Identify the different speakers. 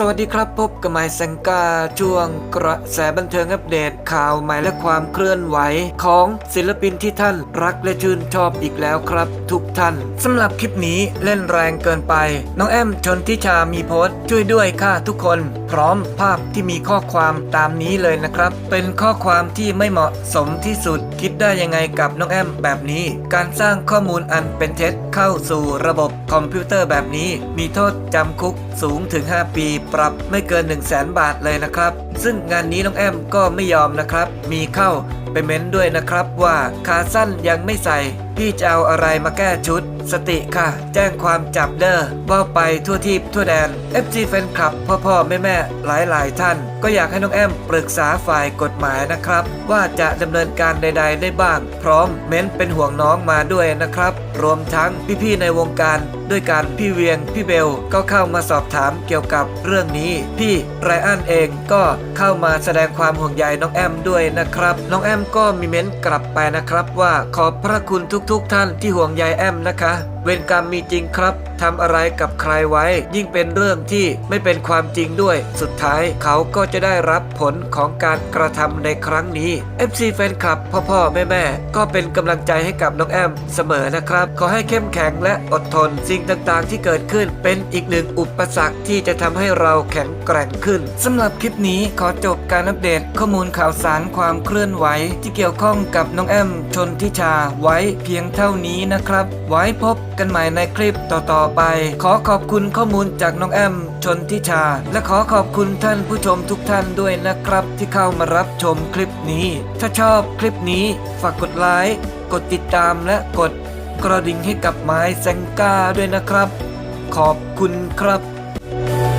Speaker 1: สวัสดีครับพบกับไมค์แซงกาช่วงกระแสบันเทิงอัปเดตข่าวใหม่และความเคลื่อนไหวของศิลปินที่ท่านรักและชื่นชอบอีกแล้วครับ ทุกท่านสำหรับคลิปนี้เล่นแรงเกินไป น้องแอมชนทิชามีโพสต์ช่วยด้วยค่ะทุกคน พร้อมภาพที่มีข้อความตามนี้เลยนะครับ เป็นข้อความที่ไม่เหมาะสมที่สุดคิดได้ยังไงกับน้องแอมแบบนี้ การสร้างข้อมูลอันเป็นเท็จเข้าสู่ระบบคอมพิวเตอร์แบบนี้ มีโทษจำคุกสูงถึง 5 ปีปรับไม่เกิน 1 0 0 0 0แบาทเลยนะครับ ซึ่งงานนี้น้องแอมก็ไม่ยอมนะครับ มีเข้าไปเม้นด้วยนะครับว่าขาสั้นยังไม่ใส่ พี่จะเอาอะไรมาแก้ชุด สติค่ะ แจ้งความจับเด้อว่าไปทั่วทีปทั่วแดน FG แฟนคลับพ่อพ่อแม่แม่หลายหลายๆท่าน ก็อยากให้น้องแอมปรึกษาฝ่ายกฎหมายนะครับ ว่าจะดำเนินการใด ๆ ได้บ้าง พร้อมเม้นเป็นห่วงน้องมาด้วยนะครับ รวมทั้งพี่ๆในวงการด้วยกันพี่เวียงพี่เบลก็เข้ามาสอบถามเกี่ยวกับเรื่องนี้ พี่ไรอันเองก็เข้ามาแสดงความห่วงใยน้องแอมด้วยนะครับ น้องแอมก็มีเม้นกลับไปนะครับว่าขอบพระคุณทุกๆท่านที่ห่วงใยแอมนะคะเวรกรรมมีจริงครับ ทำอะไรกับใครไว้ ยิ่งเป็นเรื่องที่ไม่เป็นความจริงด้วย สุดท้ายเขาก็จะได้รับผลของการกระทำในครั้งนี้ FC แฟนคลับพ่อพ่อแม่แม่ก็เป็นกำลังใจให้กับน้องแอมเสมอนะครับ ขอให้เข้มแข็งและอดทน สิ่งต่างๆ ที่เกิดขึ้นเป็นอีกหนึ่งอุปสรรคที่จะทำให้เราแข็งแกร่งขึ้นสำหรับคลิปนี้ขอจบการอัปเดตข้อมูลข่าวสารความเคลื่อนไหว ที่เกี่ยวข้องกับน้องแอมชนทิชาไว้เพียงเท่านี้นะครับ ไว้พบกันใหม่ในคลิปต่อๆไป ขอขอบคุณข้อมูลจากน้องแอม ชนทิชา และขอขอบคุณท่านผู้ชมทุกท่านด้วยนะครับ ที่เข้ามารับชมคลิปนี้ ถ้าชอบคลิปนี้ฝากกดไลค์กดติดตามและกดกระดิ่งให้กับไม้แซงก้าด้วยนะครับ ขอบคุณครับ